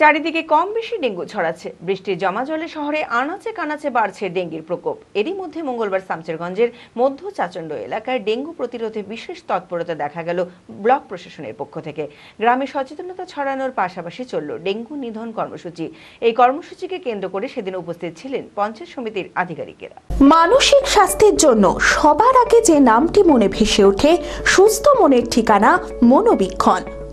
চারিদিকে কম বেশি ডেঙ্গু ছড়াচ্ছে। বৃষ্টির জমা জলে শহরে আনাচে কানাচে বাড়ছে ডেঙ্গির প্রকোপ। এরই মধ্যে মঙ্গলবার শামচেরগঞ্জের মধ্য চাচণ্ড এলাকায় ডেঙ্গু প্রতিরোধে বিশেষ তৎপরতা দেখা গেল ব্লক প্রশাসনের পক্ষ থেকে। গ্রামে সচেতনতা ছড়ানোর পাশাপাশি চলল ডেঙ্গু নিধন কর্মসূচি। এই কর্মসূচিকে কেন্দ্র করে সেদিন উপস্থিত ছিলেন পঞ্চায়েত সমিতির আধিকারিকেরা। মানসিক স্বাস্থ্যের জন্য সবার আগে যে নামটি মনে ভেসে ওঠে, সুস্থ মনের ঠিকানা মনোবীক্ষণ।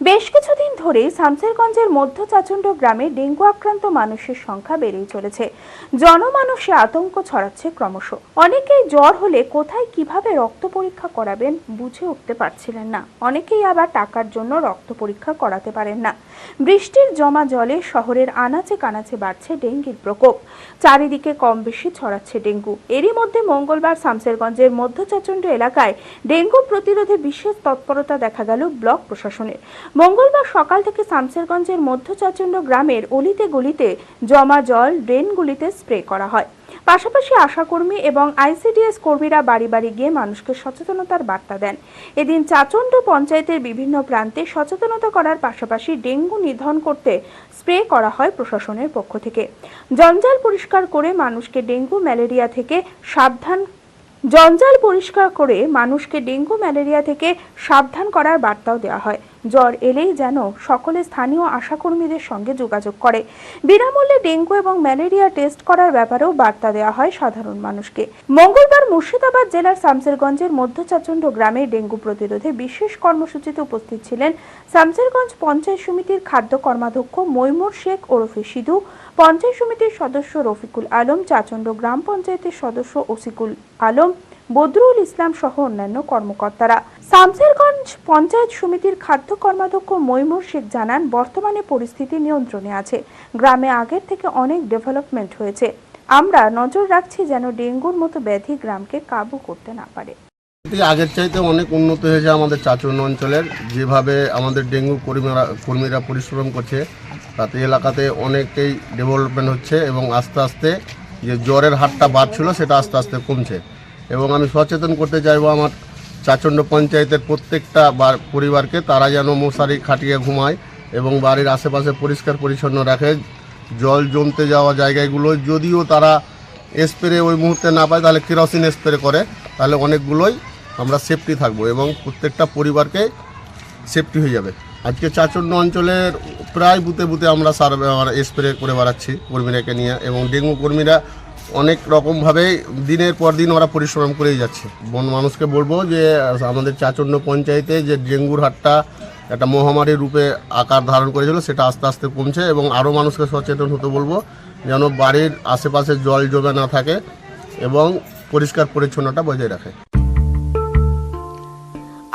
বেশ কিছুদিন ধরে শামসেরগঞ্জের মধ্য চাচণ্ড গ্রামে ডেঙ্গু আক্রান্ত মানুষের সংখ্যা বেড়েই চলেছে। জনমানসে আতঙ্ক ছড়াচ্ছে ক্রমশ। অনেকেই জ্বর হলে কোথায় কীভাবে রক্ত পরীক্ষা করাবেন বুঝে উঠতে পারছিলেন না। অনেকেই আবার টাকার জন্য রক্ত পরীক্ষা করাতে পারেন না। বৃষ্টির জমা জলে শহরের আনাচে কানাচে বাড়ছে ডেঙ্গির প্রকোপ। চারিদিকে কম বেশি ছড়াচ্ছে ডেঙ্গু। এরই মধ্যে মঙ্গলবার শামসেরগঞ্জের মধ্য চাচণ্ড এলাকায় ডেঙ্গু প্রতিরোধে বিশেষ তৎপরতা দেখা গেল ব্লক প্রশাসনের। মঙ্গলবার সকাল থেকে শামসেরগঞ্জের মধ্য চাচণ্ড গ্রামের অলিতে গলিতে জমা জল ড্রেনগুলিতে স্প্রে করা হয়। পাশাপাশি আশাকর্মী এবং আইসিডিএস কর্মীরা বাড়ি বাড়ি গিয়ে মানুষকে সচেতনতার বার্তা দেন। এদিন চাচণ্ড পঞ্চায়েতের বিভিন্ন প্রান্তে সচেতনতা করার পাশাপাশি ডেঙ্গু নিধন করতে স্প্রে করা হয় প্রশাসনের পক্ষ থেকে। জঞ্জাল পরিষ্কার করে মানুষকে ডেঙ্গু ম্যালেরিয়া থেকে সাবধান জঞ্জাল পরিষ্কার করে মানুষকে ডেঙ্গু ম্যালেরিয়া থেকে সাবধান করার বার্তাও দেওয়া হয়। জ্বর এলেই যেন সকলে স্থানীয় আশাকর্মীদের সঙ্গে যোগাযোগ করে। বিনামূল্যে ডেঙ্গু এবং ম্যালেরিয়া টেস্ট করার ব্যাপারেও বার্তা দেওয়া হয় সাধারণ মানুষকে। মঙ্গলবার মুর্শিদাবাদ জেলার শামসেরগঞ্জের মধ্য চাচণ্ড গ্রামে ডেঙ্গু প্রতিরোধে বিশেষ কর্মসূচিতে উপস্থিত ছিলেন শামসেরগঞ্জ পঞ্চায়েত সমিতির খাদ্য কর্মাধ্যক্ষ মৈমুর শেখ ওরফে সিধু, পঞ্চায়েত সমিতির সদস্য রফিকুল আলম চাচণ্ড গ্রাম পঞ্চায়েতের সদস্য ওসিকুল আলম বদরুল ইসলাম সহ অন্যান্য কর্মকর্তারা। শামসেরগঞ্জ পঞ্চায়েত সমিতির খাদ্য কর্মাধ্যক্ষ মৈমুর শেখ জানান, বর্তমানে পরিস্থিতি নিয়ন্ত্রণে আছে। গ্রামে আগের থেকে অনেক ডেভেলপমেন্ট হয়েছে। আমরা নজর রাখছি যেন ডেঙ্গুর মতো ব্যাধি গ্রামকে কাবু করতে না পারে। আগের চাইতে অনেক উন্নত হয়েছে আমাদের চাচুর্ণ অঞ্চলের। যেভাবে আমাদের ডেঙ্গু কর্মীরা কর্মীরা পরিশ্রম করছে, তাতে এলাকাতে অনেকেই ডেভেলপমেন্ট হচ্ছে এবং আস্তে আস্তে যে জ্বরের হারটা বাড়ছিল সেটা আস্তে আস্তে কমছে। এবং আমি সচেতন করতে চাইব আমার চাচণ্ড পঞ্চায়েতের প্রত্যেকটা পরিবারকে, তারা যেন মশারি খাটিয়ে ঘুমায় এবং বাড়ির আশেপাশে পরিষ্কার পরিচ্ছন্ন রাখে। জল জমতে যাওয়া জায়গাগুলো, যদিও তারা স্প্রে ওই মুহূর্তে না পায়, তাহলে কেরোসিন স্প্রে করে, তাহলে অনেকগুলোই আমরা সেফটি থাকব এবং প্রত্যেকটা পরিবারকে সেফটি হয়ে যাবে। আজকে চাচণ্য অঞ্চলের প্রায় বুতে বুতে আমরা সার স্প্রে করে বেড়াচ্ছি কর্মীরাকে নিয়ে এবং ডেঙ্গু কর্মীরা অনেক রকমভাবে দিনের পর দিন ওরা পরিশ্রম করেই যাচ্ছে। বন মানুষকে বলব যে, আমাদের চাচন্ড পঞ্চায়েতে যে ডেঙ্গুর হাটটা একটা মহামারীর রূপে আকার ধারণ করেছিল, সেটা আস্তে আস্তে কমছে এবং আরও মানুষকে সচেতন হতে বলব যেন বাড়ির আশেপাশে জল জমে না থাকে এবং পরিষ্কার পরিচ্ছন্নতা বজায় রাখে।